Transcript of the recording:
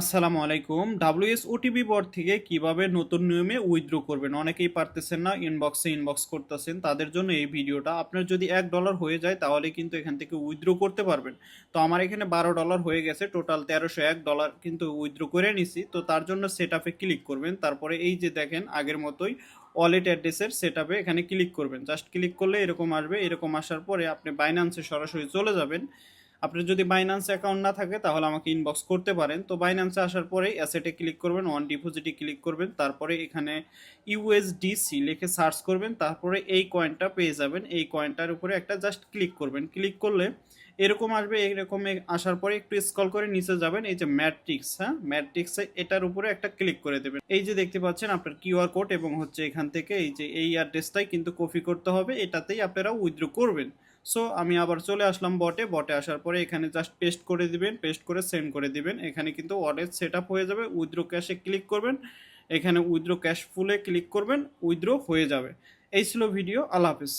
আসসালামু আলাইকুম। WS OTP board থেকে কীভাবে নতুন নিয়মে উইথড্র করবেন? অনেকেই পারতেছেন না ইনবক্সে ইনবক্স করতেছেন। তাদের জন্য এই ভিডিওটা আপনার যদি এক ডলার হয়ে যায়, তাহলে কিন্তু এখান থেকে উইথড্র করতে পারবেন। তো আমার এখানে বারো ডলার হয়ে গেছে টোটাল তেরোশো এক ডলার কিন্তু উইথড্র করে নিছি। তো তার জন্য সেট আপে ক্লিক করবেন। তারপরে এই যে দেখেন, আগের মতোই ওয়ালেট অ্যাড্রেসের সেট আপে এখানে ক্লিক করবেন। জাস্ট ক্লিক করলে এরকম আসবে। এরকম আসার পরে আপনি বাইন্যান্সে সরাসরি চলে যাবেন। আপনার যদি বাইন্যান্স অ্যাকাউন্ট না থাকে, তাহলে আমাকে ইনবক্স করতে পারেন। তো বাইন্যান্সে আসার পরেই অ্যাসেটে ক্লিক করবেন ওয়ান ডিপোজিটে ক্লিক করবেন, তারপরে এখানে ইউএসডিসি লিখে সার্চ করবেন, তারপরে এই কয়েনটা পেয়ে যাবেন। এই কয়েনটার উপরে একটা জাস্ট ক্লিক করবেন। ক্লিক করলে এরকম আসবে, এরকম আসার পরে একটু স্কল করে নিচে যাবেন, এই যে ম্যাট্রিক্স হ্যাঁ? ম্যাট্রিক্সে এটার উপরে একটা ক্লিক করে দেবেন। এই যে দেখতে পাচ্ছেন আপনার কিউআর কোড এবং হচ্ছে এখান থেকে এই যে এই অ্যাড্রেসটাই কিন্তু কপি করতে হবে, এটাতেই আপনারা উইথড্র করবেন। সো আমি আবার চলে আসলাম বটে বটে আসার পরে এখানে জাস্ট পেস্ট করে দিবেন পেস্ট করে সেন্ড করে দিবেন। এখানে কিন্তু ওয়ালেট সেট হয়ে যাবে। উইথড্রো ক্যাশে ক্লিক করবেন। এখানে উইথড্রো ক্যাশ ফুলে ক্লিক করবেন। উইথড্রো হয়ে যাবে। এই ছিল ভিডিও আল্লাহ হাফিজ।